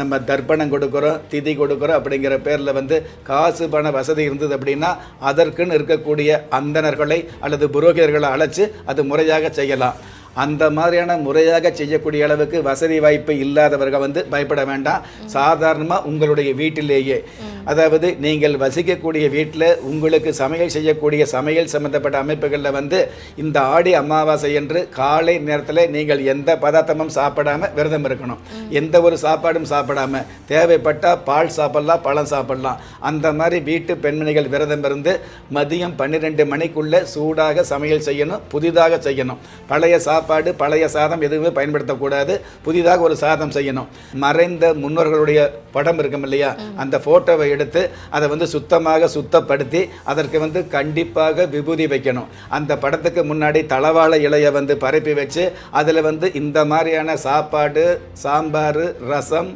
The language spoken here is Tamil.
நம்ம தர்ப்பணம் கொடுக்குறோம் திதி கொடுக்குறோம் அப்படிங்கிற பேரில் வந்து காசு பண வசதி இருந்தது அப்படின்னா அதற்குன்னு இருக்கக்கூடிய அந்தணர்களை அல்லது புரோகிதர்களை அழைச்சி அது முறையாக செய்யலாம். அந்த மாதிரியான முறையாக செய்யக்கூடிய அளவுக்கு வசதி வாய்ப்பு இல்லாதவர்கள் வந்து பயப்பட வேண்டாம். சாதாரணமாக உங்களுடைய வீட்டிலேயே. அதாவது நீங்கள் வசிக்கக்கூடிய வீட்டில் உங்களுக்கு சமையல் செய்யக்கூடிய சமையல் சம்பந்தப்பட்ட அமைப்புகளில் வந்து இந்த ஆடி அமாவாசை என்று காலை நேரத்தில் நீங்கள் எந்த பதார்த்தமும் சாப்பிடாம விரதம் இருக்கணும். எந்த ஒரு சாப்பாடும் சாப்பிடாம. தேவைப்பட்டால் பால் சாப்பிடலாம் பழம் சாப்பிடலாம். அந்த மாதிரி வீட்டு பெண்மணிகள் விரதம் இருந்து மதியம் பன்னிரெண்டு மணிக்குள்ளே சூடாக சமையல் செய்யணும் புதிதாக செய்யணும். பழைய சாப்பாடு பழைய சாதம் எதுவுமே பயன்படுத்தக்கூடாது. புதிதாக ஒரு சாதம் செய்யணும். மறைந்த முன்னோர்களுடைய படம் இருக்கும் இல்லையா? அந்த ஃபோட்டோவை எடுத்து அதை வந்து சுத்தமாக சுத்தப்படுத்தி அதற்கு வந்து கண்டிப்பாக விபூதி வைக்கணும். அந்த படத்துக்கு முன்னாடி தளவாழ இலையை வந்து பரப்பி வச்சு அதில் வந்து இந்த மாதிரியான சாப்பாடு சாம்பார் ரசம்